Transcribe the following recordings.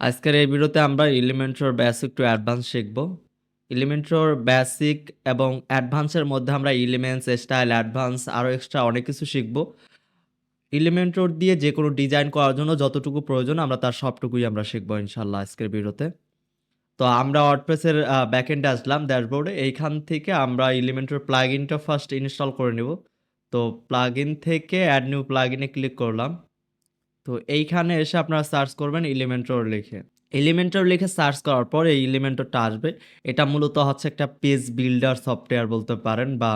আজকের এই ভিডিওতে আমরা এলিমেন্টর বেসিক টু অ্যাডভান্স শিখব। এলিমেন্টর বেসিক এবং অ্যাডভান্সের মধ্যে আমরা ইলিমেন্টস স্টাইল অ্যাডভান্স আরও এক্সট্রা অনেক কিছু শিখব। এলিমেন্টর দিয়ে যে কোনো ডিজাইন করার জন্য যতটুকু প্রয়োজন আমরা তার সবটুকুই আমরা শিখব ইনশাল্লাহ আজকের ভিডিওতে। তো আমরা ওয়ার্ডপ্রেসের ব্যাকএন্ডে আসলাম ড্যাশবোর্ডে এইখান থেকে আমরা এলিমেন্টর প্লাগ ইনটা ফার্স্ট ইনস্টল করে নেব। তো প্লাগ থেকে অ্যাড নিউ প্লাগ ক্লিক করলাম। তো এইখানে এসে আপনারা সার্চ করবেন এলিমেন্টর লিখে। এলিমেন্টর লিখে সার্চ করার পর এই এলিমেন্টরটা আসবে। এটা মূলত হচ্ছে একটা পেজ বিল্ডার সফটওয়্যার বলতে পারেন বা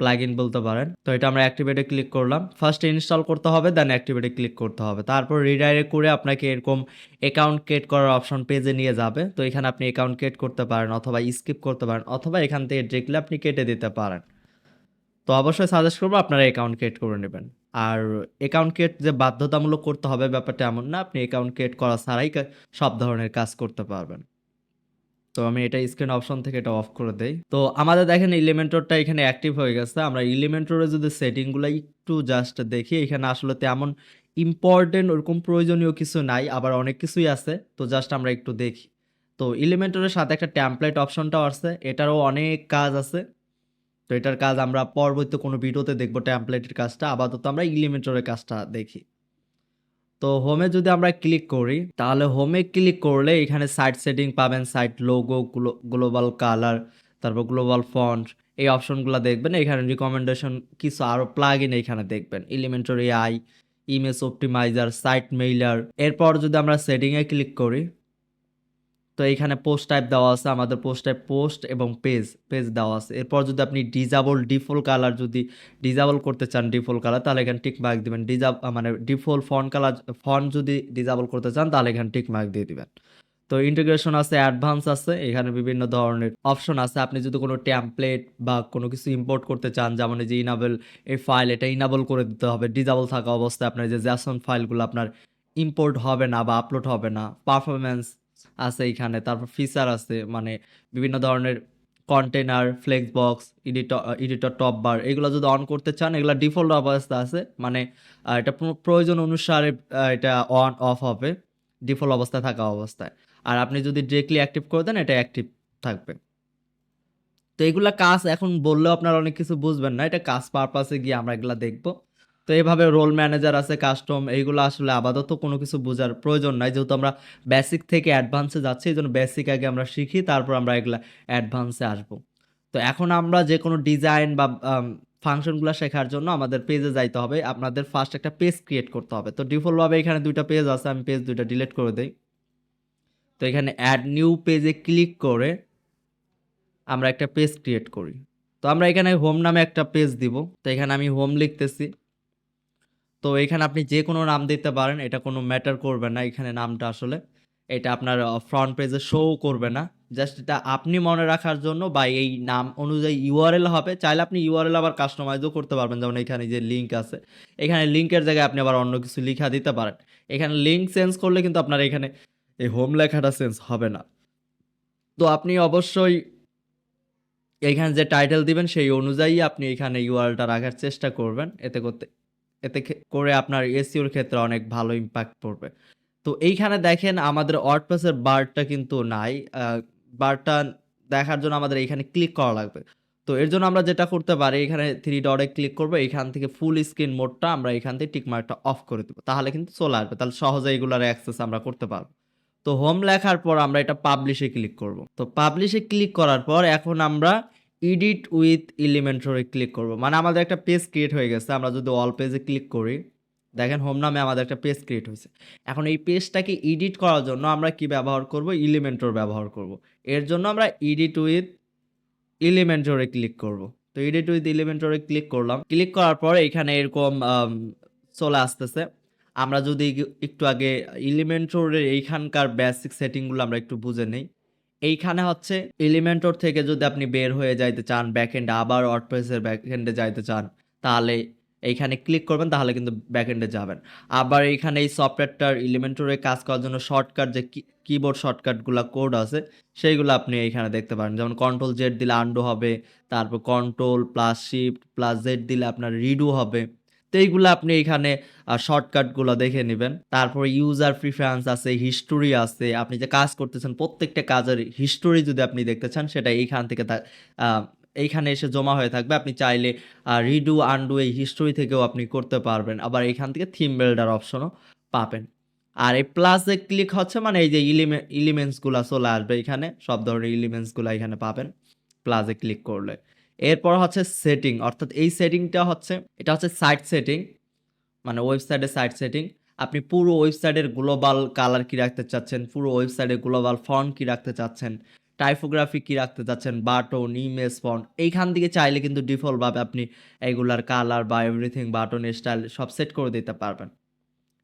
প্লাগ ইন বলতে পারেন। তো এটা আমরা অ্যাক্টিভেটে ক্লিক করলাম। ফার্স্ট ইনস্টল করতে হবে দেন অ্যাক্টিভেটে ক্লিক করতে হবে। তারপর রিডাইরেক্ট করে আপনাকে এরকম অ্যাকাউন্ট ক্রিয়েট করার অপশন পেজে নিয়ে যাবে। তো এখানে আপনি অ্যাকাউন্ট ক্রিয়েট করতে পারেন অথবা স্কিপ করতে পারেন অথবা এখান থেকে ডিরেক্টলি আপনি কেটে দিতে পারেন। তো অবশ্যই সাজেস্ট করব আপনারা অ্যাকাউন্ট ক্রিয়েট করে নেবেন। আর অ্যাকাউন্ট ক্রিয়েট যে বাধ্যতামূলক করতে হবে ব্যাপারটা এমন না, আপনি অ্যাকাউন্ট ক্রিয়েট করা ছাড়াই সব ধরনের কাজ করতে পারবেন। তো আমি এটা স্ক্রিন অপশন থেকে এটা অফ করে দেই। তো আমাদের দেখেন এলিমেন্টরটা এখানে অ্যাক্টিভ হয়ে গেছে। আমরা এলিমেন্টরে যদি সেটিংগুলো একটু জাস্ট দেখি, এখানে আসলে তেমন ইম্পর্টেন্ট ওরকম প্রয়োজনীয় কিছু নাই, আবার অনেক কিছুই আছে। তো জাস্ট আমরা একটু দেখি। তো ইলিমেন্টরের সাথে একটা ট্যাম্পলেট অপশনটাও আছে, এটারও অনেক কাজ আছে। তো এটার কাজ আমরা পরবর্তী কোনো ভিডিওতে দেখব ট্যাম্পলেটের কাজটা, আপাতত আমরা এলিমেন্টরের কাজটা দেখি। তো হোমে যদি আমরা ক্লিক করি, তাহলে হোমে ক্লিক করলে এখানে সাইট সেটিং পাবেন সাইট লোগো গ্লোবাল কালার তারপর গ্লোবাল ফন্ট এই অপশনগুলো দেখবেন। এখানে রিকমেন্ডেশন কিছু আরও প্লাগ ইন এখানে দেখবেন। Elementor I image optimizer site mailer এরপর যদি আমরা সেটিংয়ে ক্লিক করি তো এখানে পোস্ট টাইপ দেওয়া আছে, আমাদের পোস্ট টাইপ পোস্ট এবং পেজ পেজ দেওয়া আছে। এরপর যদি আপনি ডিজাবল ডিফল্ট কালার যদি ডিজাবল করতে চান ডিফল্ট কালার তাহলে এখানে টিক মার্ক দিবেন। ডিজাব মানে ডিফল্ট ফন্ট কালার ফন্ট যদি ডিজাবল করতে চান, তাহলে এখানে টিক মার্ক দিয়ে দিবেন। তো ইন্টিগ্রেশন আছে অ্যাডভান্স আছে, এখানে বিভিন্ন ধরনের অপশন আছে। আপনি যদি কোনো ট্যাম্পলেট বা কোনো কিছু ইম্পোর্ট করতে চান, যেমন যে ইনাবেল এই ফাইল এটা ইনাবল করে দিতে হবে। ডিজাবল থাকা অবস্থায় আপনার যে জ্যাসন ফাইলগুলো আপনার ইম্পোর্ট হবে না বা আপলোড হবে না। পারফরমেন্স আছে এখানে তারপর ফিচার আছে মানে বিভিন্ন ধরনের container flex box editor editor top bar এগুলো যদি অন করতে চান, এগুলো ডিফল্ট অবস্থা আছে। মানে এটা প্রয়োজন অনুসারে এটা অন অফ হবে। ডিফল্ট অবস্থায় থাকা অবস্থায়। আর আপনি যদি ডিরেক্টলি অ্যাক্টিভ করে দেন, এটা অ্যাক্টিভ থাকবে। তো এগুলা কাজ এখন বললেও আপনারা অনেক কিছু বুঝবেন না। এটা কাজ পারপাসে গিয়ে আমরা এগুলা দেখব। তো এইভাবে রোল ম্যানেজার আছে কাস্টম এইগুলো আসলে আপাতত কোনো কিছু বোঝার প্রয়োজন নাই। যেহেতু আমরা বেসিক থেকে অ্যাডভান্সে যাচ্ছি, এই জন্য বেসিক আগে আমরা শিখি, তারপর আমরা এগুলা অ্যাডভান্সে আসব। তো এখন আমরা যে কোনো ডিজাইন বা ফাংশনগুলো শেখার জন্য আমাদের পেজে যাইতে হবে। আপনাদের ফার্স্ট একটা পেজ ক্রিয়েট করতে হবে। তো ডিফল্টভাবে এখানে দুইটা পেজ আছে, আমি পেজ দুইটা ডিলিট করে দিই। তো এখানে অ্যাড নিউ পেজে ক্লিক করে আমরা একটা পেজ ক্রিয়েট করি। তো আমরা এখানে হোম নামে একটা পেজ দিব। তো এখানে আমি হোম লিখতেছি। তো এখানে আপনি যে কোনো নাম দিতে পারেন, এটা কোনো ম্যাটার করবে না এখানে নামটা আসলে। এটা আপনার ফ্রন্ট পেজে শো করবে না। জাস্ট এটা আপনি মনে রাখার জন্য বা এই নাম অনুযায়ী ইউআরএল হবে। চাইলে আপনি ইউআরএল আবার কাস্টমাইজও করতে পারবেন। যেমন এখানে যে লিঙ্ক আছে, এখানে লিঙ্কের জায়গায় আপনি আবার অন্য কিছু লিখা দিতে পারেন। এখানে লিঙ্ক চেঞ্জ করলে কিন্তু আপনার এখানে এই হোম লেখাটা চেঞ্জ হবে না। তো আপনি অবশ্যই এইখানে যে টাইটেল দিবেন, সেই অনুযায়ী আপনি এখানে ইউআরএলটা রাখার চেষ্টা করবেন এতে করতে। এতে করে আপনার এসিওর ক্ষেত্রে অনেক ভালো ইম্প্যাক্ট পড়বে। তো এইখানে দেখেন আমাদের ওয়ার্ডপ্রেসের বারটা কিন্তু নাই বারটা দেখার জন্য আমাদের এইখানে ক্লিক করা লাগবে। তো এর জন্য আমরা যেটা করতে পারি, এখানে থ্রি ডটে ক্লিক করব, এখান থেকে ফুল স্ক্রিন মোডটা আমরা এখান থেকে টিকমার্কটা অফ করে দেবো। তাহলে কিন্তু চলে আসবে, তাহলে সহজে এগুলার অ্যাক্সেস আমরা করতে পারব। তো হোম লেখার পর আমরা এটা পাবলিশে ক্লিক করব। তো পাবলিশে ক্লিক করার পর এখন আমরা এডিট উইথ এলিমেন্টরে ক্লিক করব। মানে আমাদের একটা পেজ ক্রিয়েট হয়ে গেছে, আমরা যদি অল পেজে ক্লিক করি, দেখেন হোম নামে আমাদের একটা পেজ ক্রিয়েট হয়েছে। এখন এই পেজটাকে এডিট করার জন্য আমরা কি ব্যবহার করব? এলিমেন্টর ব্যবহার করব। এর জন্য আমরা এডিট উইথ এলিমেন্টরে ক্লিক করব। তো এডিট উইথ এলিমেন্টরে ক্লিক করলাম। ক্লিক করার পর এখানে এরকম চলে আসতেছে। আমরা যদি একটু আগে এলিমেন্টরের এইখানকার বেসিক সেটিংগুলো আমরা একটু বুঝে নেই। এইখানে হচ্ছে এলিমেন্টর থেকে যদি আপনি বের হয়ে যাইতে চান ব্যাকএন্ডে আবার ওয়ার্ডপ্রেসের ব্যাকএন্ডে যাইতে চান, তাহলে এইখানে ক্লিক করবেন, তাহলে কিন্তু ব্যাকএন্ডে যাবেন। আবার এইখানে এই সফটওয়্যারটার এলিমেন্টরে কাজ করার জন্য শর্টকাট যে কিবোর্ড শর্টকাটগুলো কোড আছে, সেইগুলো আপনি এইখানে দেখতে পারেন। যেমন কন্ট্রোল জেড দিলে আন্ডো হবে, তারপর control plus shift plus Z দিলে আপনার রিডু হবে। তো এইগুলা আপনি এখানে শর্টকাটগুলো দেখে নেবেন তারপরে ইউজার প্রিফারেন্স আছে, হিস্টোরি আছে। আপনি যে কাজ করতেছেন প্রত্যেকটা কাজের হিস্টোরি যদি আপনি দেখতে চান সেটা এইখান থেকে তা এইখানে এসে জমা হয়ে থাকবে। আপনি চাইলে রিডু, আনডু এই হিস্টোরি থেকেও আপনি করতে পারবেন। আবার এখান থেকে থিম বিল্ডার অপশনও পাবেন। আর এই প্লাসে ক্লিক হচ্ছে মানে এই যে এলিমে এলিমেন্টসগুলা চলে আসবে এখানে। সব ধরনের এলিমেন্টসগুলা এখানে পাবেন প্লাসে ক্লিক করলে। এরপর হচ্ছে সেটিং অর্থাৎ এই সেটিংটা হচ্ছে এটা হচ্ছে সাইট সেটিং মানে ওয়েবসাইটের সাইট সেটিং। আপনি পুরো ওয়েবসাইটের গ্লোবাল কালার কি রাখতে চাচ্ছেন, পুরো ওয়েবসাইটের গ্লোবাল ফন্ট কি রাখতে চাচ্ছেন, টাইপোগ্রাফি কি রাখতে চাচ্ছেন, বাটন, ইমেজ, ফন্ট এইখান থেকে চাইলে কিন্তু ডিফল্টভাবে আপনি এগুলার কালার বা এভরিথিং বাটন স্টাইল সব সেট করে দিতে পারবেন।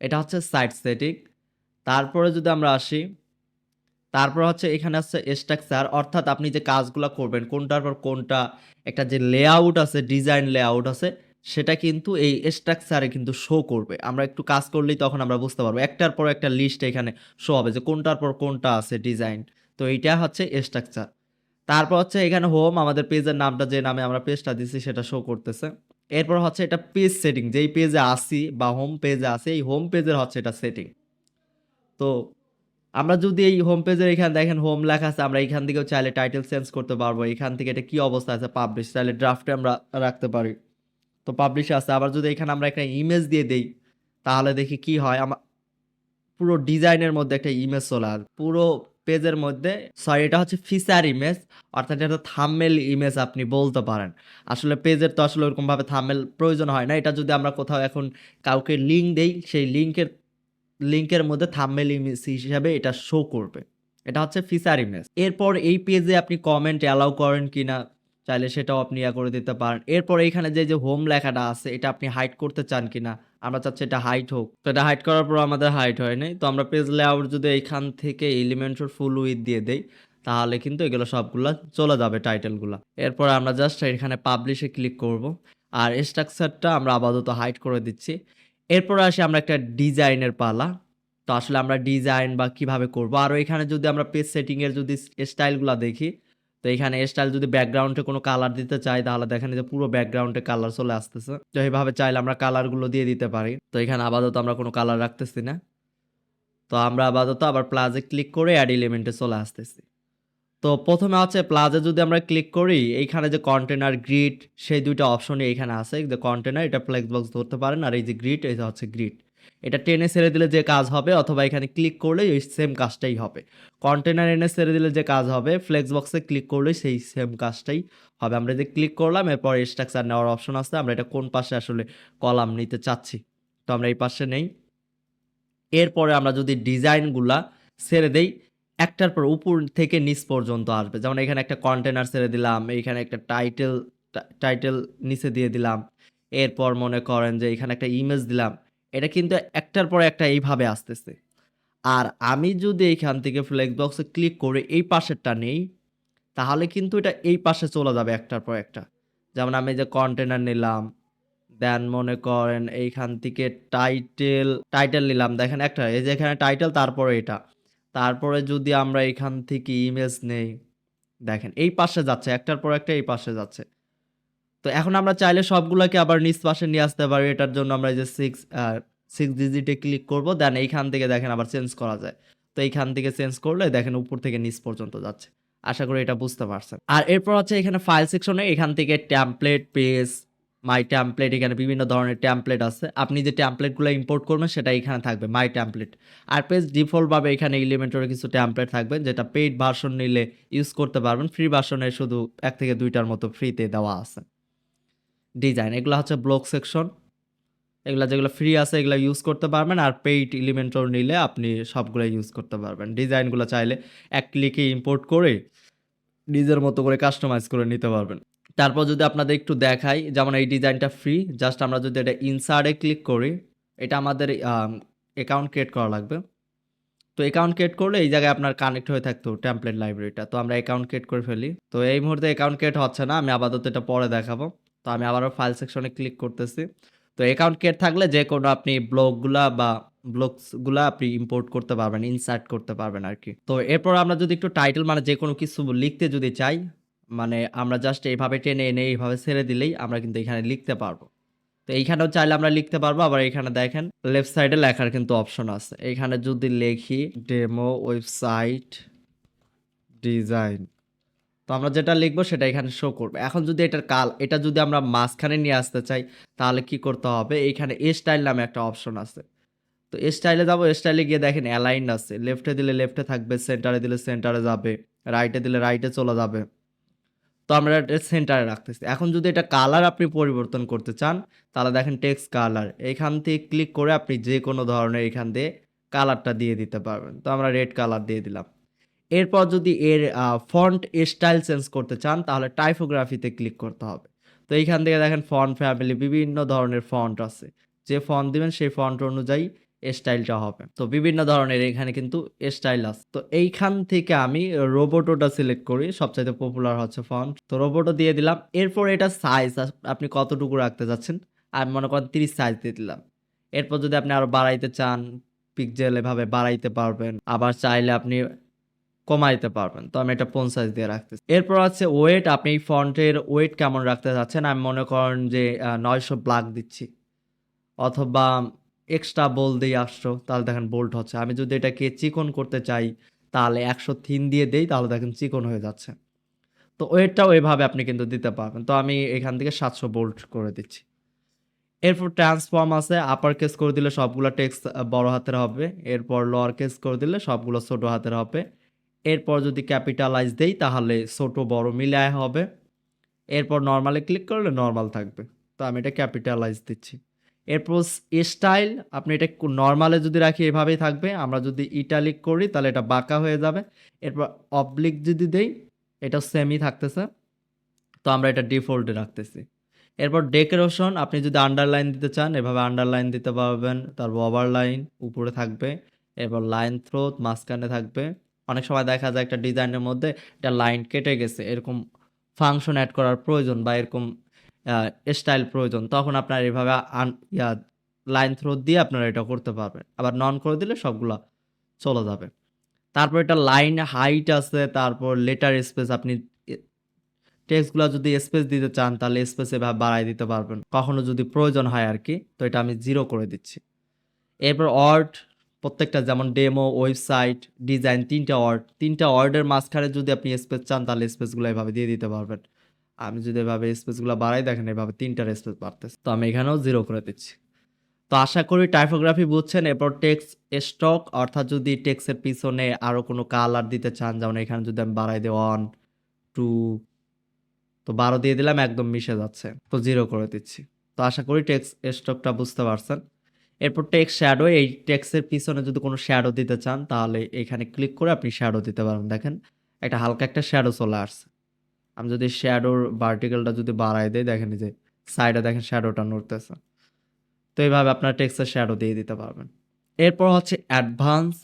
এটা হচ্ছে সাইট সেটিং। তারপরে যদি আমরা আসি, তারপর হচ্ছে এখানে আছে স্ট্রাকচার অর্থাৎ আপনি যে কাজগুলা করবেন কোনটার পর কোনটা একটা যে লেআউট আছে, ডিজাইন লেআউট আছে সেটা কিন্তু এই স্ট্রাকচারে কিন্তু শো করবে। আমরা একটু কাজ করলেই তখন আমরা বুঝতে পারব। একটার পর একটা লিস্ট এখানে শো হবে যে কোনটার পর কোনটা আছে ডিজাইন। তো এইটা হচ্ছে স্ট্রাকচার। তারপর হচ্ছে এখানে হোম আমাদের পেজের নামটা যে নামে আমরা পেজটা দিছি সেটা শো করতেছে। এরপর হচ্ছে এটা পেজ সেটিং যেই পেজে আসি বা হোম পেজে আসি এই হোম পেজের হচ্ছে এটা সেটিং। তো আমরা যদি এই হোম পেজের এখানে দেখেন হোম লেখা আছে, আমরা এখান থেকেও চাইলে টাইটেল চেঞ্জ করতে পারব। এখান থেকে এটা কি অবস্থা আছে পাবলিশ চাইলে ড্রাফটে আমরা রাখতে পারি। তো পাবলিশে আছে। আবার যদি এখানে আমরা একটা ইমেজ দিয়ে দেই, তাহলে দেখি কি হয় আমার পুরো ডিজাইনের মধ্যে একটা ইমেজ চলে আসবে। পুরো পেজের মধ্যে সরি এটা হচ্ছে ফিচার ইমেজ অর্থাৎ এটা থাম্বনেইল ইমেজ আপনি বলতে পারেন। আসলে পেজের তো আসলে ওরকমভাবে থাম্বনেইল প্রয়োজন হয় না। এটা যদি আমরা কোথাও এখন কাউকে লিঙ্ক দেই, সেই লিঙ্কের লিঙ্কের মধ্যে থাম্বনেইল ইমেজ হিসেবে এটা শো করবে। এটা হচ্ছে ফিচার ইমেজ। এরপর এই পেজে আপনি কমেন্ট অ্যালাউ করেন কিনা চাইলে সেটাও আপনি ইয়া করে দিতে পারেন। এরপর এইখানে যে, যে হোম লেখাটা আছে এটা আপনি হাইড করতে চান কিনা। আমরা চাচ্ছি এটা হাইট হোক। তো এটা হাইট করার পর আমাদের হাইট হয় নাই। তো আমরা পেজ লেআউট যদি এইখান থেকে এলিমেন্টর ফুল উইথ দিয়ে দেই তাহলে কিন্তু এগুলো সবগুলা চলে যাবে টাইটেলগুলা। এরপর আমরা জাস্ট এখানে পাবলিশে ক্লিক করব। আর স্ট্রাকচারটা আমরা আপাতত হাইট করে দিচ্ছি। এরপর আসি আমরা একটা ডিজাইনের পালা। তো আসলে আমরা ডিজাইন বা কীভাবে করব। আরও এখানে যদি আমরা পেজ সেটিং এর যদি স্টাইলগুলা দেখি, তো এখানে স্টাইল যদি ব্যাকগ্রাউন্ডে কোনো কালার দিতে চাই, তাহলে দেখেন যে পুরো ব্যাকগ্রাউন্ডে কালার চলে আসতেছে। তো এইভাবে চাইলে আমরা কালারগুলো দিয়ে দিতে পারি। তো এখানে আপাতত আমরা কোনো কালার রাখতেছি না। তো আমরা আপাতত আবার প্লাজে ক্লিক করে অ্যাড এলিমেন্টে চলে আসতেছি। তো প্রথমে হচ্ছে প্লাসে যদি আমরা ক্লিক করি, এইখানে যে কন্টেনার গ্রিড সেই ২ টা অপশনই এখানে আছে। যে কন্টেনার এটা ফ্লেক্স বক্স ধরতে পারেন আর এই যে গ্রিড এটা হচ্ছে গ্রিড। এটা টেনে ছেড়ে দিলে যে কাজ হবে, অথবা এখানে ক্লিক করলেই ওই সেম কাজটাই হবে। কন্টেনার এনে ছেড়ে দিলে যে কাজ হবে ফ্লেক্স বক্সে ক্লিক করলেই সেই সেম কাজটাই হবে। আমরা যে ক্লিক করলাম, এরপর স্ট্রাকচার নেওয়ার অপশন আছে। আমরা এটা কোন পাশে আসলে কলাম নিতে চাচ্ছি। তো আমরা এই পাশে নেই। এরপরে আমরা যদি ডিজাইনগুলা ছেড়ে দেই একটার পর উপর থেকে নিচ পর্যন্ত আসবে। যেমন এখানে একটা কন্টেনার ছেড়ে দিলাম, এইখানে একটা টাইটেল টাইটেল নিচে দিয়ে দিলাম। এরপর মনে করেন যে এখানে একটা ইমেজ দিলাম। এটা কিন্তু একটার পর একটা এইভাবে আসতেছে। আর আমি যদি এইখান থেকে ফ্লেক্স বক্সে ক্লিক করে এই পাশেরটা নেই তাহলে কিন্তু এটা এই পাশে চলে যাবে একটার পর একটা। যেমন আমি যে কন্টেনার নিলাম, দেন মনে করেন এইখান থেকে টাইটেল, টাইটেল নিলাম দেখেন একটা এই যে এখানে টাইটেল তারপরে এটা। তারপরে যদি আমরা এখান থেকে ইমেজ নেই, দেখেন এই পাশে যাচ্ছে একটার পর একটা এই পাশে যাচ্ছে। তো এখন আমরা চাইলে সবগুলোকে আবার নিচ পাশে নিয়ে আসতে পারি। এটার জন্য আমরা এই যে 6 সিক্স 6 ডিজিটে ক্লিক করব। দেন এইখান থেকে দেখেন আবার চেঞ্জ করা যায়। তো এইখান থেকে চেঞ্জ করলে দেখেন উপর থেকে নিচ পর্যন্ত যাচ্ছে। আশা করি এটা বুঝতে পারছেন। আর এরপর হচ্ছে এখানে ফাইল সেকশনে এখান থেকে টেমপ্লেট, পেজ, মাই টেমপ্লেট এখানে বিভিন্ন ধরনের টেমপ্লেট আছে। আপনি যে টেমপ্লেটগুলো ইম্পোর্ট করবেন, সেটা এখানে থাকবে মাই টেমপ্লেট। আর পেজ ডিফল্টভাবে এখানে এলিমেন্টরের কিছু টেমপ্লেট থাকবে, যেটা পেইড ভার্সন নিলে ইউজ করতে পারবেন। ফ্রি ভার্সনে শুধু এক থেকে দুইটার মতো ফ্রিতে দেওয়া আছে। ডিজাইন এগুলো হচ্ছে ব্লক সেকশন। এগুলো যেগুলো ফ্রি আছে, এগুলো ইউজ করতে পারবেন। আর পেইড এলিমেন্টর নিলে আপনি সবগুলা ইউজ করতে পারবেন। ডিজাইনগুলো চাইলে এক ক্লিকে ইম্পোর্ট করে নিজের মতো করে কাস্টমাইজ করে নিতে পারবেন। তারপর যদি আপনাদের একটু দেখাই যেমন এই ডিজাইনটা ফ্রি। জাস্ট আমরা যদি এটা ইনসার্টে ক্লিক করি এটা আমাদের অ্যাকাউন্ট ক্রিয়েট করা লাগবে। তো অ্যাকাউন্ট ক্রিয়েট করলে এই জায়গায় আপনার কানেক্ট হয়ে থাকতো টেমপ্লেট লাইব্রেরিটা। তো আমরা অ্যাকাউন্ট ক্রিয়েট করে ফেলি। তো এই মুহূর্তে অ্যাকাউন্ট ক্রিয়েট হচ্ছে না। আমি আপাতত এটা পরে দেখাবো। তো আমি আবারও ফাইল সেকশনে ক্লিক করতেছি। তো অ্যাকাউন্ট ক্রিয়েট থাকলে যে কোনো আপনি ব্লকগুলা বা ব্লকসগুলা আপনি ইম্পোর্ট করতে পারবেন, ইনসার্ট করতে পারবেন আর কি তো এরপর আমরা যদি একটু টাইটেল মানে যে কোনো কিছু লিখতে যদি চাই মানে আমরা জাস্ট এইভাবে টেনে এনে এইভাবে ছেড়ে দিলেই আমরা কিন্তু এখানে লিখতে পারব। তো এইখানেও চাইলে আমরা লিখতে পারব, আবার এখানে দেখেন লেফট সাইডে লেখার কিন্তু অপশন আছে। এখানে যদি লিখি ডেমো ওয়েবসাইট ডিজাইন তো আমরা যেটা লিখব সেটা এখানে শো করবে। এখন যদি এটার কাল, এটা যদি আমরা মাঝখানে নিয়ে আসতে চাই, তাহলে কি করতে হবে? এইখানে এ স্টাইল নামে একটা অপশন আছে। তো এ স্টাইলে যাব এ স্টাইলে গিয়ে দেখেন অ্যালাইন আছে। লেফটে দিলে লেফটে থাকবে সেন্টারে দিলে সেন্টারে যাবে রাইটে দিলে রাইটে চলে যাবে। তো আমরা এটা সেন্টারে রাখতেছি। এখন যদি এটা কালার আপনি পরিবর্তন করতে চান, তাহলে দেখেন টেক্সট কালার এখান থেকে ক্লিক করে আপনি যে কোনো ধরনের এখান দিয়ে কালারটা দিয়ে দিতে পারবেন। তো আমরা রেড কালার দিয়ে দিলাম। এরপর যদি এর ফন্ট স্টাইল চেঞ্জ করতে চান, তাহলে টাইপোগ্রাফিতে ক্লিক করতে হবে। তো এইখান থেকে দেখেন ফন্ট ফ্যামিলি বিভিন্ন ধরনের ফন্ট আছে। যে ফন্ট দিবেন, সেই ফন্ট অনুযায়ী স্টাইলটা হবে। তো বিভিন্ন ধরনের এখানে কিন্তু স্টাইল আছে। তো এইখান থেকে আমি রোবোটোটা সিলেক্ট করি। সবচাইতে পপুলার হচ্ছে ফন্ট তো রোবোটো দিয়ে দিলাম। এরপর এটা সাইজ আপনি কতটুকু রাখতে যাচ্ছেন আমি মনে করেন তিরিশ সাইজ দিয়ে দিলাম। এরপর যদি আপনি আরও বাড়াইতে চান পিকজেল এভাবে বাড়াইতে পারবেন। আবার চাইলে আপনি কমাইতে পারবেন। তো আমি এটা পঞ্চাশ দিয়ে রাখতেছি? এরপর আছে ওয়েট আপনি এই ফন্টের ওয়েট কেমন রাখতে চাচ্ছেন? আমি মনে করেন যে নয়শো ব্লাক দিচ্ছি। অথবা এক্সট্রা বোল দিয়ে আসছো, তাহলে দেখেন বোল্ট হচ্ছে। আমি যদি এটাকে চিকন করতে চাই, তাহলে একশো থিন দিয়ে দেই, তাহলে দেখেন চিকন হয়ে যাচ্ছে। তো ওয়েটটাও এভাবে আপনি কিন্তু দিতে পারবেন। তো আমি এখান থেকে সাতশো বোল্ট করে দিচ্ছি। এরপর ট্রান্সফর্ম আছে আপার কেস করে দিলে সবগুলো টেক্সট বড় হাতের হবে। এরপর লোয়ার কেস করে দিলে সবগুলো ছোটো হাতের হবে। এরপর যদি ক্যাপিটালাইজ দেই, তাহলে ছোট, বড় মিলায় হবে। এরপর নর্মালে ক্লিক করলে নর্মাল থাকবে। তো আমি এটা ক্যাপিটালাইজ দিচ্ছি। এরপর স্টাইল, আপনি এটা নর্মালে যদি রাখি, এভাবেই থাকবে। আমরা যদি ইটালিক করি, তাহলে এটা বাঁকা হয়ে যাবে। এরপর অবলিক যদি দেই এটা সেমই থাকতেছে। তো আমরা এটা ডিফল্টে রাখতেছি। এরপর ডেকোরেশন আপনি যদি আন্ডারলাইন দিতে চান, এভাবে আন্ডারলাইন দিতে পারবেন। তারপর ওভারলাইন উপরে থাকবে। এরপর লাইন থ্রোত মাঝখানে থাকবে। অনেক সময় দেখা যায় একটা ডিজাইনের মধ্যে একটা লাইন কেটে গেছে। এরকম ফাংশন অ্যাড করার প্রয়োজন বা এরকম স্টাইল প্রয়োজন, তখন আপনার এভাবে আন, ইয়া লাইন থ্রো দিয়ে আপনারা এটা করতে পারবেন। আবার নন করে দিলে সবগুলো চলে যাবে। তারপর এটা লাইন হাইট আছে, তারপর লেটার স্পেস আপনি টেক্সটগুলো যদি স্পেস দিতে চান, তাহলে স্পেস এভাবে বাড়াই দিতে পারবেন। কখনো যদি প্রয়োজন হয় আর কি, তো এটা আমি জিরো করে দিচ্ছি। এরপর অর্ড প্রত্যেকটা যেমন ডেমো ওয়েবসাইট ডিজাইন তিনটা ওয়ার্ড তিনটা ওয়ার্ডের মাঝখানে যদি আপনি স্পেস চান, তাহলে স্পেসগুলো এভাবে দিয়ে দিতে পারবেন। আমি যদি এভাবে স্পেসগুলো বাড়াই, দেখেন এভাবে তিনটার স্পেস বাড়তেছে। তো আমি এখানেও জিরো করে দিচ্ছি। তো আশা করি টাইপোগ্রাফি বুঝছেন, এরপর টেক্স স্টক অর্থাৎ যদি টেক্সের পিছনে আরও কোনো কালার দিতে চান, যেমন এখানে যদি আমি বাড়াই দিই ওয়ান টু তো বারো দিয়ে দিলাম, একদম মিশে যাচ্ছে। তো জিরো করে দিচ্ছি। তো আশা করি টেক্স স্টকটা বুঝতে পারছেন। এরপর টেক্স শ্যাডো এই টেক্সের পিছনে যদি কোনো শ্যাডো দিতে চান, তাহলে এখানে ক্লিক করে আপনি শ্যাডো দিতে পারবেন। দেখেন, একটা হালকা একটা শ্যাডো চলে আসছে। আমি যদি শ্যাডোর ভার্টিক্যালটা যদি বাড়াই দেই, দেখেন যে সাইডে দেখেন শ্যাডোটা নড়তেছে। তো এইভাবে আপনার টেক্সের শ্যাডো দিয়ে দিতে পারবেন। এরপর হচ্ছে অ্যাডভান্স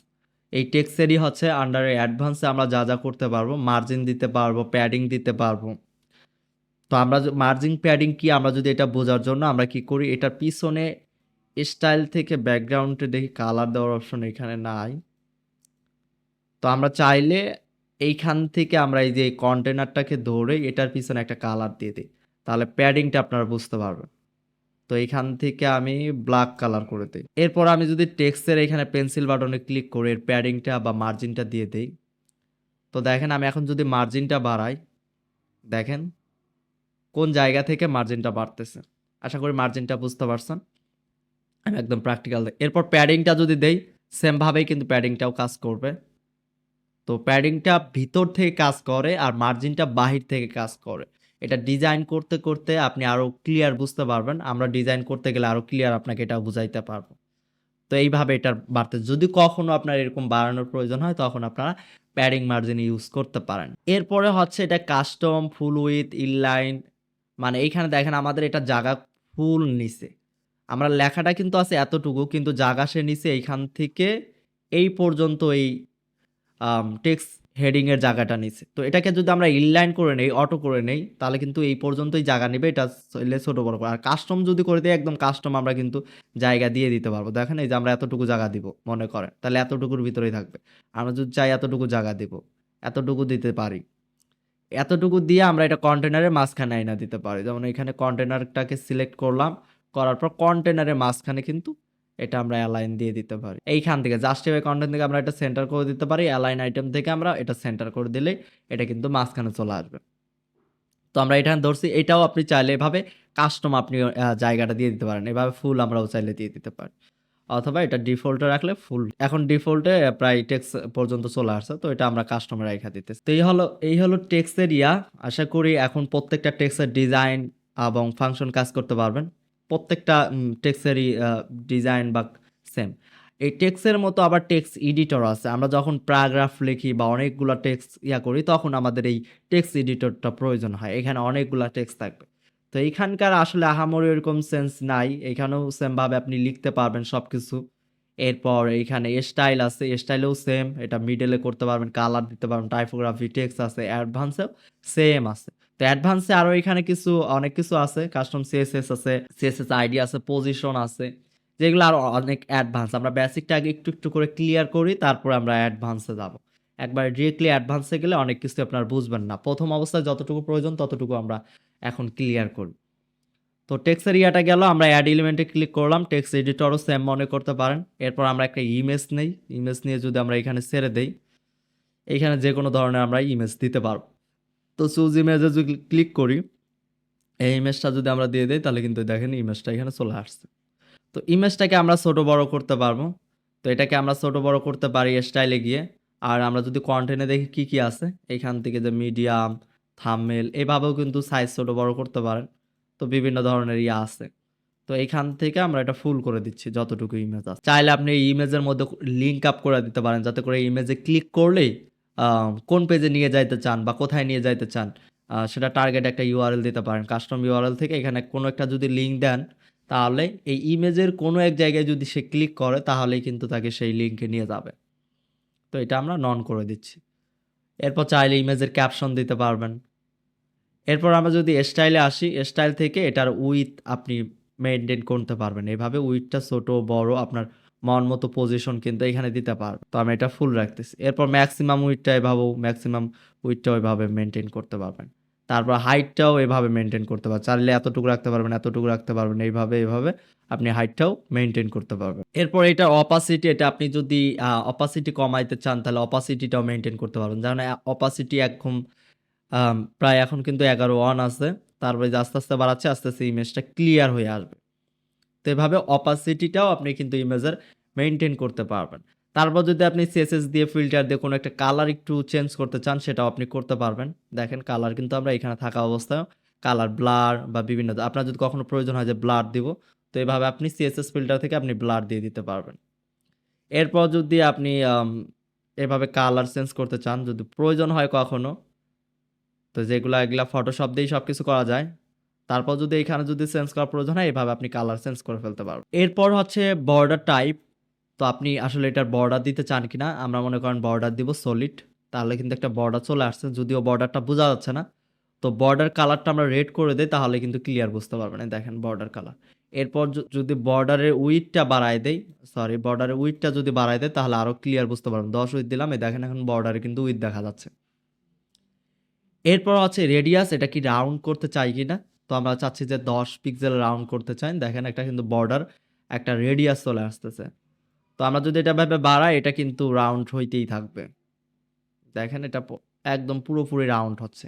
এই টেক্সেরই হচ্ছে আন্ডারে অ্যাডভান্সে আমরা যা যা করতে পারব মার্জিন দিতে পারব প্যাডিং দিতে পারব। তো আমরা মার্জিন প্যাডিং কি আমরা যদি এটা বোঝার জন্য আমরা কি করি? এটার পিছনে স্টাইল থেকে ব্যাকগ্রাউন্ডে দেখি কালার দেওয়ার অপশন এখানে নাই। তো আমরা চাইলে এইখান থেকে আমরা এই যে কন্টেনারটাকে ধরে এটার পিছনে একটা কালার দিয়ে দিই। তাহলে প্যাডিংটা আপনারা বুঝতে পারবেন। তো এইখান থেকে আমি ব্ল্যাক কালার করে দিই। এরপর আমি যদি টেক্সটের এখানে পেন্সিল বাটনে ক্লিক করে এর প্যাডিংটা বা মার্জিনটা দিয়ে দিই। তো দেখেন আমি এখন যদি মার্জিনটা বাড়াই, দেখেন কোন জায়গা থেকে মার্জিনটা বাড়তেছে। আশা করি মার্জিনটা বুঝতে পারছেন। আমি একদম প্র্যাকটিক্যাল এরপর প্যাডিংটা যদি দেই সেমভাবেই কিন্তু প্যাডিংটাও কাজ করবে। তো প্যাডিংটা ভিতর থেকে কাজ করে আর মার্জিনটা বাহির থেকে কাজ করে। এটা ডিজাইন করতে করতে আপনি আরও ক্লিয়ার বুঝতে পারবেন। আমরা ডিজাইন করতে গেলে আরও ক্লিয়ার আপনাকে এটা বুঝাইতে পারব। তো এইভাবে এটার বাড়তে, যদি কখনো আপনার এরকম বাড়ানোর প্রয়োজন হয়, তখন আপনারা প্যাডিং মার্জিন ইউজ করতে পারেন। এরপরে হচ্ছে এটা কাস্টম, ফুল উইথ, ইনলাইন মানে এইখানে দেখেন আমাদের এটা জায়গা ফুল নিচে। আমরা লেখাটা কিন্তু আছে এতটুকু, কিন্তু জায়গা সে নিচে এইখান থেকে এই পর্যন্ত এই টেক্সট হেডিংয়ের জায়গাটা নিচে তো এটাকে যদি আমরা ইনলাইন করে নেই অটো করে নেই, তাহলে কিন্তু এই পর্যন্তই জায়গা নেবে, এটা চাইলে ছোটো বড় করে। আর কাস্টম যদি করে দিই, একদম কাস্টম আমরা কিন্তু জায়গা দিয়ে দিতে পারব। দেখেন এই যে আমরা এতটুকু জায়গা দিব, মনে করেন। তাহলে এতটুকুর ভিতরেই থাকবে। আমরা যদি চাই এতটুকু জায়গা দিব, এতটুকু দিতে পারি। এতটুকু দিয়ে আমরা এটা কন্টেনারের মাঝখানে আইনা দিতে পারি। যেমন এখানে কন্টেনারটাকে সিলেক্ট করলাম, করার পর কন্টেনারের মাঝখানে কিন্তু এটা আমরা অ্যালাইন দিয়ে দিতে পারি। এইখান থেকে জাস্টিফাই কন্টেন্ট থেকে আমরা এটা সেন্টার করে দিতে পারি অ্যালাইন আইটেম থেকে আমরা এটা সেন্টার করে দিলে এটা কিন্তু মাঝখানে চলে আসবে। তো আমরা এখানে ধরছি, এটাও আপনি চাইলে এভাবে কাস্টম আপনি জায়গাটা দিয়ে দিতে পারেন। এভাবে ফুল আমরাও চাইলে দিয়ে দিতে পারি। অথবা এটা ডিফল্টে রাখলে ফুল এখন ডিফল্টে প্রায় টেক্স পর্যন্ত চলে আসছে, তো এটা আমরা কাস্টমার রেখা দিতে তো এই হলো এই হলো টেক্সের ইয়া। আশা করি এখন প্রত্যেকটা টেক্সের ডিজাইন এবং ফাংশন কাজ করতে পারবেন। প্রত্যেকটা টেক্সেরই ডিজাইন বা সেম এই টেক্সের মতো আবার টেক্স এডিটর আছে। আমরা যখন প্যারাগ্রাফ লিখি বা অনেকগুলো টেক্স ইয়া করি, তখন আমাদের এই টেক্স এডিটরটা প্রয়োজন হয়। এখানে অনেকগুলো টেক্স থাকবে। তো এইখানকার আসলে আহামরি এরকম সেন্স নাই। এখানেও সেমভাবে আপনি লিখতে পারবেন সব কিছু এরপর এইখানে স্টাইল আছে স্টাইলেও সেম এটা মিডলে করতে পারবেন কালার দিতে পারবেন টাইপোগ্রাফি টেক্সট আছে অ্যাডভান্সেও সেম আছে। তো অ্যাডভান্সে আরও এখানে কিছু, অনেক কিছু আছে কাস্টম সিএসএস আছে সিএসএস আইডি আছে পজিশন আছে, যেগুলো আরও অনেক অ্যাডভান্স আমরা বেসিকটা আগে একটু একটু করে ক্লিয়ার করি, তারপর আমরা অ্যাডভান্সে যাব। একবার ডিরেক্টলি অ্যাডভান্সে গেলে অনেক কিছু আপনার বুঝবেন না। প্রথম অবস্থায় যতটুকু প্রয়োজন, ততটুকু আমরা এখন ক্লিয়ার করি। তো টেক্সের ইয়াটা গেল, আমরা অ্যাড এলিমেন্টে ক্লিক করলাম টেক্সট এডিটরও সেম মনে করতে পারেন। এরপর আমরা একটা ইমেজ নেই ইমেজ নিয়ে যদি আমরা এখানে ছেড়ে দেই, এখানে যে কোনো ধরনের আমরা ইমেজ দিতে পারব। তো চুজ ইমেজে যদি ক্লিক করি, এই ইমেজটা যদি আমরা দিয়ে দিই, তাহলে কিন্তু দেখেন ইমেজটা এখানে চলে আসছে। তো ইমেজটাকে আমরা ছোটো বড় করতে পারব। তো এটাকে আমরা ছোটো বড় করতে পারি স্টাইলে গিয়ে। আর আমরা যদি কন্টেন্টে দেখি কি কি আছে, এখান থেকে যে মিডিয়াম থামমেল এভাবেও কিন্তু সাইজ ছোটো বড় করতে পারেন। তো বিভিন্ন ধরনের ইয়ে আছে। তো এখান থেকে আমরা এটা ফুল করে দিচ্ছি, যতটুকু ইমেজ আছে। চাইলে আপনি এই ইমেজের মধ্যে লিঙ্ক আপ করে দিতে পারেন, যাতে করে ইমেজে ক্লিক করলেই কোন পেজে নিয়ে যাইতে চান বা কোথায় নিয়ে যাইতে চান সেটা টার্গেট একটা ইউআরএল দিতে পারেন। কাস্টম ইউআরএল থেকে এখানে কোনো একটা যদি লিঙ্ক দেন, তাহলে এই ইমেজের কোনো এক জায়গায় যদি সে ক্লিক করে, তাহলেই কিন্তু তাকে সেই লিঙ্কে নিয়ে যাবে। তো এটা আমরা নন করে দিচ্ছি। এরপর চাইলে ইমেজের ক্যাপশন দিতে পারবেন। এরপর আমরা যদি স্টাইলে আসি স্টাইল থেকে এটার উইথ আপনি মেনটেন করতে পারবেন। এভাবে উইথটা ছোট, বড় আপনার মন মতো পজিশন কিন্তু এখানে দিতে পারবেন তো আমি এটা ফুল রাখতেছি। এরপর ম্যাক্সিমাম উইথটা এভাবেও ম্যাক্সিমাম উইথটাও এভাবে মেনটেন করতে পারবেন। তারপর হাইটটাও এভাবে মেনটেন করতে পারবেন। চাইলে এতটুকু রাখতে পারবেন, এতটুকু রাখতে পারবেন, এইভাবে এইভাবে আপনি হাইটটাও মেনটেন করতে পারবেন। এরপর এটা অপাসিটি এটা আপনি যদি অপাসিটি কমাইতে চান, তাহলে অপাসিটিটাও মেনটেন করতে পারবেন। যেমন অপাসিটি একদম প্রায় এখন কিন্তু এগারো ওয়ান আছে। তারপরে যে আস্তে আস্তে বাড়াচ্ছে, আস্তে আস্তে ইমেজটা ক্লিয়ার হয়ে আসবে। তো এভাবে অপাসিটিটাও আপনি কিন্তু ইমেজের মেনটেন করতে পারবেন। তারপর যদি আপনি সিএসএস দিয়ে ফিল্টার দিয়ে কোনো একটা কালার একটু চেঞ্জ করতে চান, সেটাও আপনি করতে পারবেন। দেখেন কালার কিন্তু আমরা এখানে থাকা অবস্থায় কালার ব্লার বা বিভিন্ন, আপনার যদি কখনো প্রয়োজন হয় যে ব্লার দিব, তো এভাবে আপনি সিএসএস ফিল্টার থেকে আপনি ব্লার দিয়ে দিতে পারবেন। এরপর যদি আপনি এভাবে কালার চেঞ্জ করতে চান, যদি প্রয়োজন হয় কখনো তো যেগুলো, এগুলা ফটোশপ দিয়েই সব কিছু করা যায়। তারপর যদি এখানে যদি চেঞ্জ করার প্রয়োজন হয়, এভাবে আপনি কালার চেঞ্জ করে ফেলতে পারবেন। এরপর হচ্ছে বর্ডার টাইপ তো আপনি আসলে এটার বর্ডার দিতে চান কি না আমরা মনে করেন বর্ডার দিব সলিড তাহলে কিন্তু একটা বর্ডার চলে আসছে, যদিও বর্ডারটা বোঝা যাচ্ছে না। তো বর্ডার কালারটা আমরা রেড করে দিই, তাহলে কিন্তু ক্লিয়ার বুঝতে পারবেন দেখেন বর্ডার কালার এরপর যদি বর্ডারের উইথটা বাড়ায় দেই সরি বর্ডারের উইথটা যদি বাড়ায় দেয় তাহলে আরও ক্লিয়ার বুঝতে পারবেন। দশ উইথ দিলাম, এই দেখেন এখন বর্ডারে কিন্তু উইথ দেখা যাচ্ছে। এরপর হচ্ছে রেডিয়াস এটা কি রাউন্ড করতে চাই কি না তো আমরা চাচ্ছি যে দশ পিক্সেল রাউন্ড করতে চাই। দেখেন, একটা কিন্তু বর্ডার একটা রেডিয়াস চলে আসতেছে। তো আমরা যদি এটা ভাবে বাড়াই, এটা কিন্তু রাউন্ড হইতেই থাকবে। দেখেন, এটা একদম পুরোপুরি রাউন্ড হচ্ছে।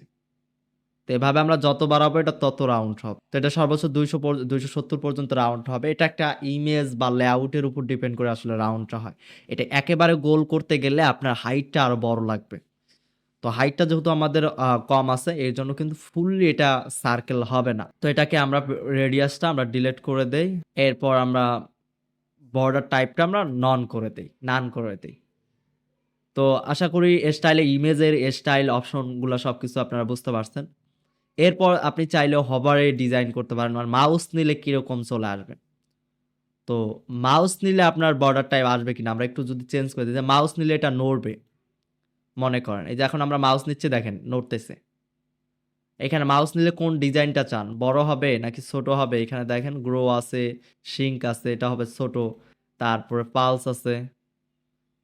তো এভাবে আমরা যত বাড়াবো, এটা তত রাউন্ড হবে। তো এটা সর্বোচ্চ দুইশো দুইশো সত্তর পর্যন্ত রাউন্ড হবে। এটা একটা ইমেজ বা লেআউটের উপর ডিপেন্ড করে আসলে রাউন্ডটা হয়। এটা একেবারে গোল করতে গেলে আপনার হাইটটা আরও বড় লাগবে। তো হাইটটা যেহেতু আমাদের কম আছে, এর জন্য কিন্তু ফুললি এটা সার্কেল হবে না। তো এটাকে আমরা রেডিয়াসটা আমরা ডিলিট করে দেই, এরপর আমরা বর্ডার টাইপটা আমরা নন করে দিই নান করে দিই। তো আশা করি স্টাইলে ইমেজের স্টাইল অপশনগুলো সব কিছু আপনারা বুঝতে পারছেন। এরপর আপনি চাইলেও হবারে ডিজাইন করতে পারেন, আর মাউস নিলে কীরকম চলে আসবে? তো মাউস নিলে আপনার বর্ডার টাইপ আসবে কিনা, আমরা একটু যদি চেঞ্জ করে দিই, যে মাউস নিলে এটা নড়বে। মনে করেন। এই যে এখন আমরা মাউস নিচ্ছি, দেখেন, নড়তেছে। এখানে মাউস নিলে কোন ডিজাইনটা চান? বড় হবে নাকি ছোট হবে? এখানে দেখেন গ্রো আছে শিঙ্ক আছে, এটা হবে ছোট। তারপরে পালস আছে।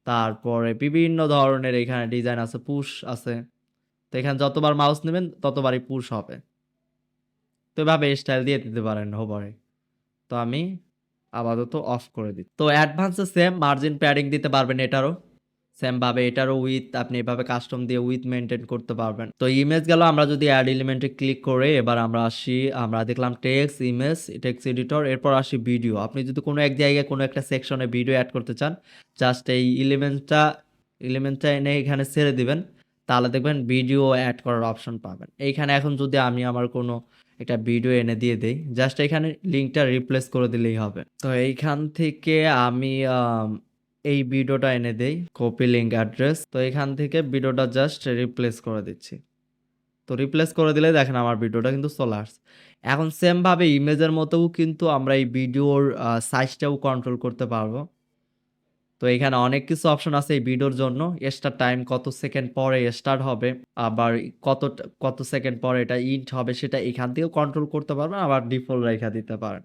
তারপরে বিভিন্ন ধরনের এখানে ডিজাইন আছে পুশ আছে। তো এখানে যতবার মাউস নেবেন, ততবারই পুশ হবে। তো এভাবে স্টাইল দিয়ে দিতে পারেন হোবারে তো আমি আপাতত অফ করে দিই তো অ্যাডভান্সে সেম মার্জিন প্যাডিং দিতে পারবেন এটারও। সেম ভাবে এটারও উইথ আপনি এভাবে কাস্টম দিয়ে উইথ মেনটেন করতে পারবেন। তো ইমেজ গেল আমরা যদি অ্যাড এলিমেন্টে ক্লিক করে এবার আমরা আসি আমরা দেখলাম টেক্স ইমেজ টেক্স এডিটর এরপর আসি ভিডিও আপনি যদি কোনো এক জায়গায় কোনো একটা সেকশনে ভিডিও অ্যাড করতে চান জাস্ট এই এলিমেন্টটা এলিমেন্টটা এনে এখানে ছেড়ে দিবেন তাহলে দেখবেন ভিডিও অ্যাড করার অপশন পাবেন। এইখানে এখন যদি আমি আমার কোনো একটা ভিডিও এনে দিয়ে দেই জাস্ট এখানে লিঙ্কটা রিপ্লেস করে দিলেই হবে। তো এইখান থেকে আম, এই ভিডিওটা এনে দেই কপি লিঙ্ক অ্যাড্রেস তো এখান থেকে ভিডিওটা জাস্ট রিপ্লেস করে দিচ্ছি। তো রিপ্লেস করে দিলে দেখেন আমার ভিডিওটা কিন্তু চলে আসছে। এখন সেমভাবে ইমেজের মতোও কিন্তু আমরা এই ভিডিওর সাইজটাও কন্ট্রোল করতে পারব। তো এখানে অনেক কিছু অপশন আছে এই ভিডিওর জন্য। এক্সট্রা টাইম কত সেকেন্ড পরে স্টার্ট হবে, আবার কত কত সেকেন্ড পরে এটা ইন্ট হবে সেটা এখান থেকেও কন্ট্রোল করতে পারবেন, আবার ডিফল্ট রেখা দিতে পারেন।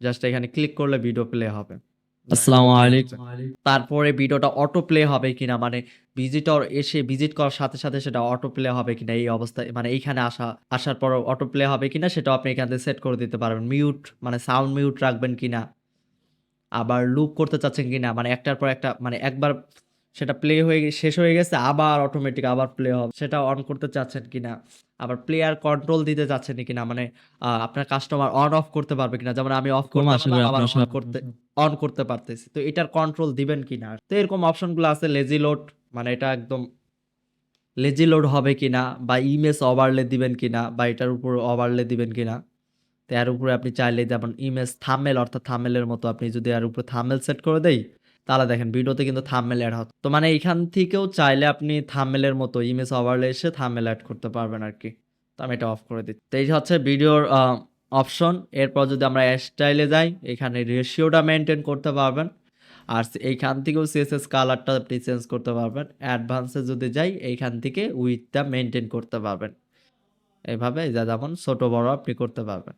জাস্ট এখানে ক্লিক করলে ভিডিও প্লে হবে। আসসালামু আলাইকুম। তারপরে ভিডিওটা অটো প্লে হবে কিনা মানে ভিজিটর এসে ভিজিট করার সাথে সাথে সেটা অটো প্লে হবে কিনা এই অবস্থায় মানে এইখানে আসা আসার পর অটো প্লে হবে কিনা সেটা আপনি এখানে থেকে সেট করে দিতে পারবেন। মিউট মানে সাউন্ড মিউট রাখবেন কিনা আবার লুপ করতে চাচ্ছেন কিনা মানে একটার পর একটা মানে একবার সেটা প্লে হয়ে শেষ হয়ে গেছে আবার অটোমেটিক আবার প্লে হবে। সেটা অন করতে চাচ্ছেন কিনা? আবার প্লেয়ার কন্ট্রোল দিতে চাচ্ছেন কিনা? মানে আপনার কাস্টমার অন অফ করতে পারবে কিনা? যেমন আমি অফ করতে আবার করতে অন করতে পারতেছি। তো এটার কন্ট্রোল দিবেন কিনা? তো এরকম অপশনগুলো আছে লেজি লোড মানে এটা একদম লেজি লোড হবে কিনা? বা ইমেজ ওভারলে দিবেন কিনা? বা এটার উপর ওভারলে দিবেন কিনা? তো এর উপরে আপনি চাইলে যেমন ইমেজ থামেল অর্থাৎ থামেলের মতো আপনি যদি এর উপরে থামেল সেট করে দেই তাহলে দেখেন, ভিডিওতে কিন্তু থামেল অ্যাড হতো। তো মানে এখান থেকেও চাইলে আপনি থামেলের মতো ইমেজ ওভারলে এসে থামেল অ্যাড করতে পারবেন আর কি তো আমি এটা অফ করে দিই তো এই হচ্ছে ভিডিওর অপশন এরপর যদি আমরা স্টাইলে যাই, এখানে রেশিওটা মেনটেন করতে পারবেন। আর এইখান থেকেও সিএসএস কালারটা আপনি চেঞ্জ করতে পারবেন। অ্যাডভান্সে যদি যাই, এইখান থেকে উইথটা মেনটেন করতে পারবেন। এইভাবে যা যেমন ছোটো বড় আপনি করতে পারবেন।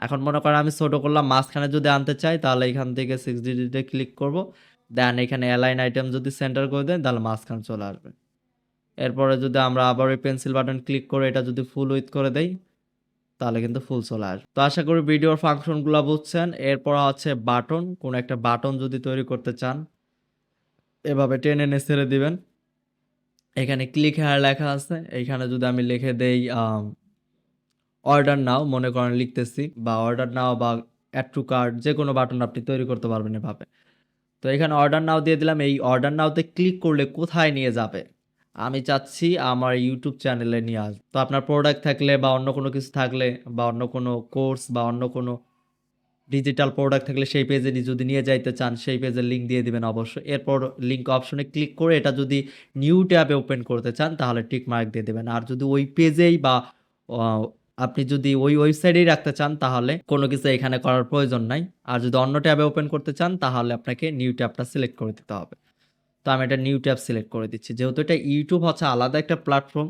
এখন মনে করেন আমি ছোটো করলাম, মাঝখানে যদি আনতে চাই তাহলে এখান থেকে সিক্স ডিজিটে ক্লিক করব। দেন এখানে অ্যালাইন আইটেম যদি সেন্টার করে দেন তাহলে মাঝখানে চলে আসবে। এরপরে যদি আমরা আবার ওই পেন্সিল বাটন ক্লিক করে এটা যদি ফুল উইথ করে দেই, তাহলে কিন্তু ফুল চলে আসবে। তো আশা করি ভিডিওর ফাংশনগুলো বুঝছেন। এরপর হচ্ছে বাটন কোন একটা বাটন যদি তৈরি করতে চান, এভাবে টেনে এনে ছেড়ে দিবেন। এখানে ক্লিক হেয়ার লেখা আছে। এইখানে যদি আমি লিখে দেই অর্ডার নাও, মনে করেন লিখতেছি, বা অর্ডার নাও, বা অ্যাড টু কার্ড যে কোনো বাটন আপনি তৈরি করতে পারবেন এভাবে। তো এখানে অর্ডার নাও দিয়ে দিলাম, এই অর্ডার নাওতে ক্লিক করলে কোথায় নিয়ে যাবে? আমি চাচ্ছি আমার ইউটিউব চ্যানেলে নিয়ে আস। তো আপনার প্রোডাক্ট থাকলে, বা অন্য কোনো কিছু থাকলে, বা অন্য কোনো কোর্স বা অন্য কোনো ডিজিটাল প্রোডাক্ট থাকলে সেই পেজে যদি নিয়ে যাইতে চান, সেই পেজের লিঙ্ক দিয়ে দিবেন অবশ্যই। এরপর লিঙ্ক অপশনে ক্লিক করে এটা যদি নিউ ট্যাবে ওপেন করতে চান, তাহলে টিক মার্ক দিয়ে দেবেন। আর যদি ওই পেজেই বা আপনি যদি ওই ওয়েবসাইটেই রাখতে চান তাহলে কোনো কিছু এখানে করার প্রয়োজন নাই। আর যদি অন্য ট্যাবে ওপেন করতে চান তাহলে আপনাকে নিউ ট্যাবটা সিলেক্ট করে দিতে হবে। তো আমি এটা নিউ ট্যাব সিলেক্ট করে দিচ্ছি। যেহেতু এটা ইউটিউব হচ্ছে আলাদা একটা প্ল্যাটফর্ম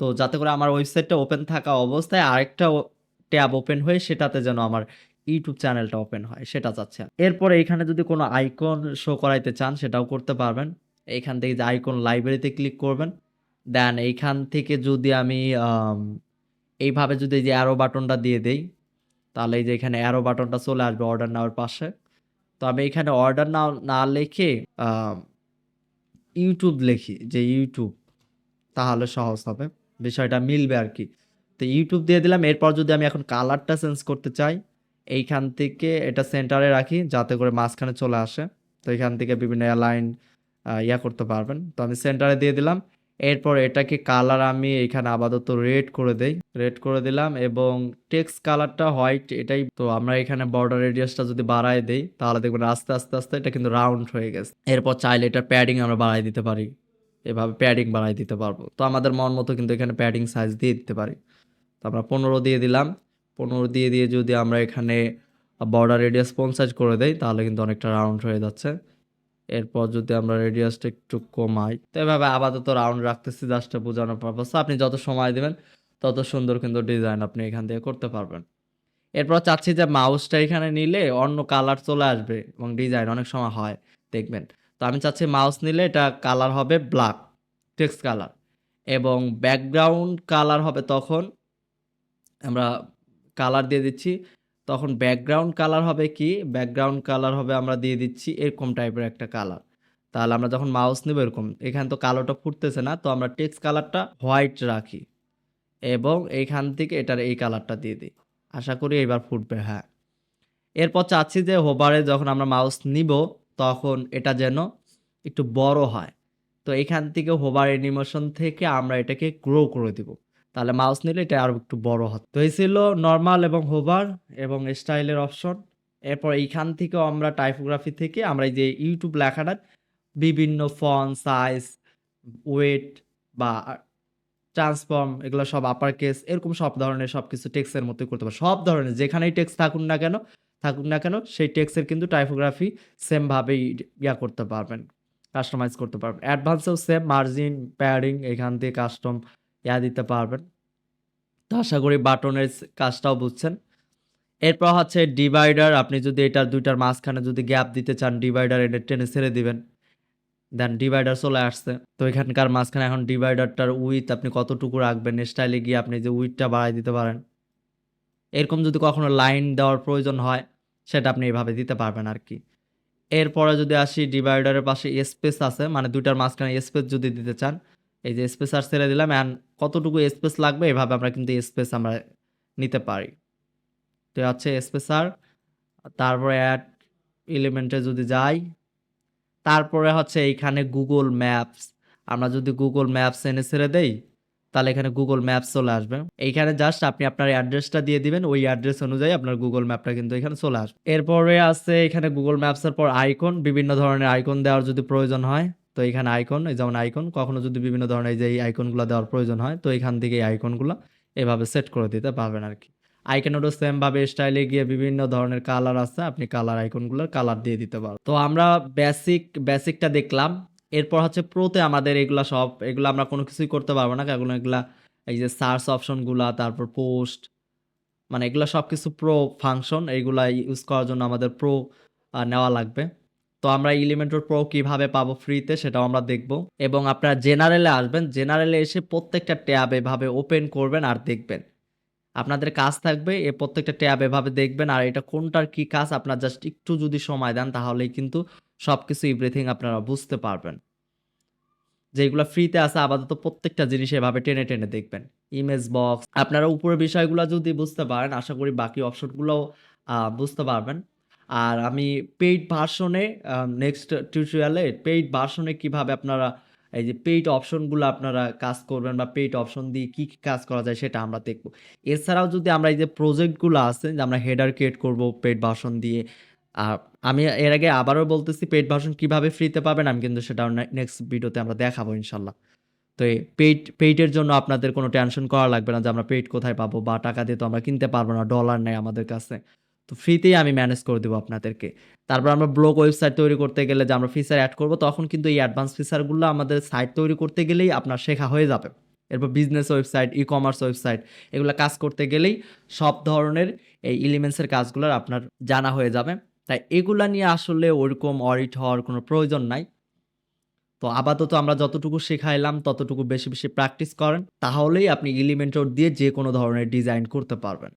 তো যাতে করে আমার ওয়েবসাইটটা ওপেন থাকা অবস্থায় আরেকটা ট্যাব ওপেন হয়ে সেটাতে যেন আমার ইউটিউব চ্যানেলটা ওপেন হয় সেটা চাচ্ছে এরপরে এখানে যদি কোনো আইকন শো করাইতে চান সেটাও করতে পারবেন। এইখান থেকে যে আইকন লাইব্রেরিতে ক্লিক করবেন। দেন এইখান থেকে যদি আমি আম, এইভাবে যদি যে অ্যারো বাটনটা দিয়ে দেই, তাহলে এই যে এখানে অ্যারো বাটনটা চলে আসবে অর্ডার নেওয়ার পাশে। তো আমি এখানে অর্ডার না না লিখে ইউটিউব লিখি, যে ইউটিউব তাহলে সহজ হবে। বিষয়টা মিলবে আর কি। তো ইউটিউব দিয়ে দিলাম, এরপর যদি আমি এখন কালারটা চেঞ্জ করতে চাই, এইখান থেকে এটা সেন্টারে রাখি, যাতে করে মাঝখানে চলে আসে। তো এখান থেকে বিভিন্ন অ্যালাইন ইয়া করতে পারবেন। তো আমি সেন্টারে দিয়ে দিলাম। এরপর এটাকে কালার আমি এখানে আপাতত রেড করে দেই। রেড করে দিলাম এবং টেক্সট কালারটা হোয়াইট এটাই। তো আমরা এখানে বর্ডার রেডিয়াসটা যদি বাড়ায় দেই, তাহলে দেখবেন আস্তে আস্তে আস্তে এটা কিন্তু রাউন্ড হয়ে গেছে। এরপর চাইলে এটা প্যাডিং আমরা বাড়াই দিতে পারি। এভাবে প্যাডিং বাড়াই দিতে পারব। তো আমাদের মন মতো কিন্তু এখানে প্যাডিং সাইজ দিয়ে দিতে পারি। তো আমরা পনেরো দিয়ে দিলাম। পনেরো দিয়ে দিয়ে যদি আমরা এখানে বর্ডার রেডিয়াস পঞ্চাশ করে দেই, তাহলে কিন্তু অনেকটা রাউন্ড হয়ে যাচ্ছে। এরপর যদি আমরা রেডিয়াসটা একটু কমাই, তো এভাবে আপাতত রাউন্ড রাখতেছি জাস্টটা বোঝানোর পারপাস আপনি যত সময় দেবেন, তত সুন্দর কিন্তু ডিজাইন আপনি এখান থেকে করতে পারবেন। এরপর চাচ্ছি যে মাউসটা এখানে নিলে অন্য কালার চলে আসবে এবং ডিজাইন অনেক সময় হয়, দেখবেন। তো আমি চাচ্ছি মাউস নিলে এটা কালার হবে ব্ল্যাক টেক্সট কালার এবং ব্যাকগ্রাউন্ড কালার হবে তখন আমরা কালার দিয়ে দিচ্ছি তখন ব্যাকগ্রাউন্ড কালার হবে কি? ব্যাকগ্রাউন্ড কালার হবে আমরা দিয়ে দিচ্ছি এরকম টাইপের একটা কালার। তাহলে আমরা যখন মাউস নিব এরকম। এখানে তো কালোটা ফুটতেছে না। তো আমরা টেক্সট কালারটা হোয়াইট রাখি। এবং এইখান থেকে এটার এই কালারটা দিয়ে দিই। আশা করি এবার ফুটবে হ্যাঁ। এরপর চাচ্ছি যে হোবারে যখন আমরা মাউস নিব, তখন এটা যেন একটু বড় হয়। তো এখান থেকে হোবার অ্যানিমেশন থেকে আমরা এটাকে গ্রো করে দিব। তাহলে মাউস নিলে এটা আরও একটু বড় হতো তো এই ছিল নরমাল এবং হোভার এবং স্টাইলের অপশন। এরপর এইখান থেকেও আমরা টাইপোগ্রাফি থেকে আমরা এই যে ইউটিউব লেখাটার বিভিন্ন ফন্ট, সাইজ, ওয়েট বা ট্রান্সফর্ম এগুলো সব আপার কেস এরকম সব ধরনের সব কিছু টেক্সের মতোই করতে পারবেন। সব ধরনের যেখানেই টেক্স থাকুন না কেন থাকুক না কেন সেই টেক্সের কিন্তু টাইপোগ্রাফি সেমভাবেই ইয়া করতে পারবেন। কাস্টমাইজ করতে পারবেন। অ্যাডভান্সেও সেম মার্জিন, প্যাডিং এখান থেকে কাস্টম ইয়া দিতে পারবেন। তো আশা করি বাটনের কাজটাও বুঝছেন। এরপর হচ্ছে ডিভাইডার, আপনি যদি এটার দুইটার মাঝখানে যদি গ্যাপ দিতে চান, ডিভাইডার এটা টেনে ছেড়ে দিবেন। দেন ডিভাইডার চলে আসছে। তো এখানকার মাঝখানে এখন ডিভাইডারটার উইথ আপনি কতটুকু রাখবেন স্টাইলে গিয়ে আপনি যে উইথটা বাড়ায় দিতে পারেন। এরকম যদি কখনো লাইন দেওয়ার প্রয়োজন হয়, সেটা আপনি এভাবে দিতে পারবেন আর কি এরপরে যদি আসি, ডিভাইডারের পাশে স্পেস আছে মানে দুইটার মাঝখানে স্পেস যদি দিতে চান, এই যে স্পেস আর ছেড়ে দিলাম অ্যান্ড কতটুকু স্পেস লাগবে, এভাবে আমরা কিন্তু স্পেস আমরা নিতে পারি। তো হচ্ছে স্পেসার। তারপরে অ্যাড এলিমেন্টে যদি যাই, তারপরে হচ্ছে এইখানে গুগল ম্যাপস। আমরা যদি গুগল ম্যাপস এনে ছেড়ে দেই, তাহলে এখানে গুগল ম্যাপস চলে আসবে। এইখানে জাস্ট আপনি আপনার অ্যাড্রেসটা দিয়ে দিবেন। ওই অ্যাড্রেস অনুযায়ী আপনার গুগল ম্যাপটা কিন্তু এখানে চলে আসবে। এরপরে আছে এখানে গুগল ম্যাপসের পর আইকন বিভিন্ন ধরনের আইকন দেওয়ার যদি প্রয়োজন হয় তো এখানে আইকন এই যেমন আইকন কখনো যদি বিভিন্ন ধরনের যে এই আইকনগুলা দেওয়ার প্রয়োজন হয়, তো এখান থেকে এই আইকনগুলো এভাবে সেট করে দিতে পারবেন আরকি। আইকনেরও সেম ভাবে স্টাইলে গিয়ে বিভিন্ন ধরনের কালার আছে। আপনি কালার আইকনগুলোর কালার দিয়ে দিতে পারবেন। তো আমরা বেসিক বেসিকটা দেখলাম। এরপর হচ্ছে প্রোতে আমাদের এগুলা সব, এগুলা আমরা কোনো কিছুই করতে পারব না। কারণ এগুলা এই যে সার্চ অপশনগুলা তারপর পোস্ট মানে এগুলা সবকিছু প্রো ফাংশন এগুলা ইউজ করার জন্য আমাদের প্রো নেওয়া লাগবে। তো আমরা এলিমেন্টর প্রো কীভাবে পাবো ফ্রিতে সেটাও আমরা দেখব। এবং আপনারা জেনারেলে আসবেন। জেনারেলে এসে প্রত্যেকটা ট্যাব এভাবে ওপেন করবেন আর দেখবেন। আপনাদের কাজ থাকবে এ প্রত্যেকটা ট্যাব এভাবে দেখবেন আর এটা কোনটার কি কাজ আপনার জাস্ট একটু যদি সময় দেন তাহলেই কিন্তু সবকিছু এভরিথিং আপনারা বুঝতে পারবেন। যেগুলা ফ্রিতে আছে আপাতত প্রত্যেকটা জিনিস এভাবে টেনে, টেনে দেখবেন। ইমেজ বক্স আপনারা উপরের বিষয়গুলো যদি বুঝতে পারেন আশা করি বাকি অপশনগুলোও বুঝতে পারবেন। আর আমি পেইড ভার্সনে নেক্সট টিউটোরিয়ালে পেইড ভার্সনে কীভাবে আপনারা এই যে পেইড অপশনগুলো আপনারা কাজ করবেন বা পেইড অপশন দিয়ে কি, কি কাজ করা যায় সেটা আমরা দেখব। এছাড়াও যদি আমরা এই যে প্রজেক্টগুলো আছে যে আমরা হেডার ক্রিয়েট করব পেইড ভার্সন দিয়ে। আর আমি এর আগে আবারও বলতেছি পেইড ভার্সন কীভাবে ফ্রিতে পাবেন আমি কিন্তু সেটা নেক্সট ভিডিওতে আমরা দেখাবো ইনশাল্লাহ তো এই পেইড পেইডের জন্য আপনাদের কোনো টেনশন করা লাগবে না যে আমরা পেইড কোথায় পাবো বা টাকা দিয়ে তো আমরা কিনতে পারব না। ডলার নাই আমাদের কাছে। তো ফ্রিতেই আমি ম্যানেজ করে দেবো আপনাদেরকে। তারপর আমরা ব্লগ ওয়েবসাইট তৈরি করতে গেলে যে আমরা ফিচার অ্যাড করব তখন কিন্তু এই অ্যাডভান্স ফিচারগুলো আমাদের সাইট তৈরি করতে গেলেই আপনার শেখা হয়ে যাবে। এরপর বিজনেস ওয়েবসাইট, ই-কমার্স ওয়েবসাইট এগুলো কাজ করতে গেলেই সব ধরনের এই এলিমেন্টস এর কাজগুলো আপনার জানা হয়ে যাবে। তাই এগুলা নিয়ে আসলে ওরকম অডিট হওয়ার কোনো প্রয়োজন নাই। তো আপাতত আমরা যতটুকু শেখাইলাম ততটুকু বেশি, বেশি প্র্যাকটিস করেন। তাহলেই আপনি এলিমেন্টর দিয়ে যে কোনো ধরনের ডিজাইন করতে পারবেন।